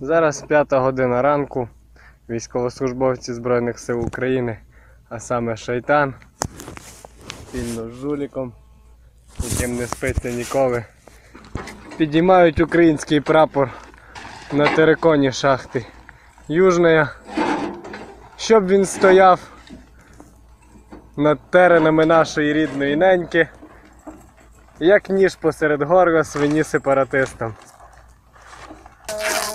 Зараз п'ята година ранку. Військовослужбовці Збройних сил України, а саме Шайтан, спільно з жуліком, яким не спиться ніколи. Підіймають український прапор на териконі шахти Южная, щоб він стояв над теренами нашої рідної неньки, як ніж посеред горла свині сепаратистам.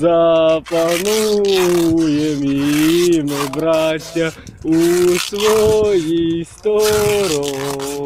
Запануєм і ми, браття, у своїй сторонці.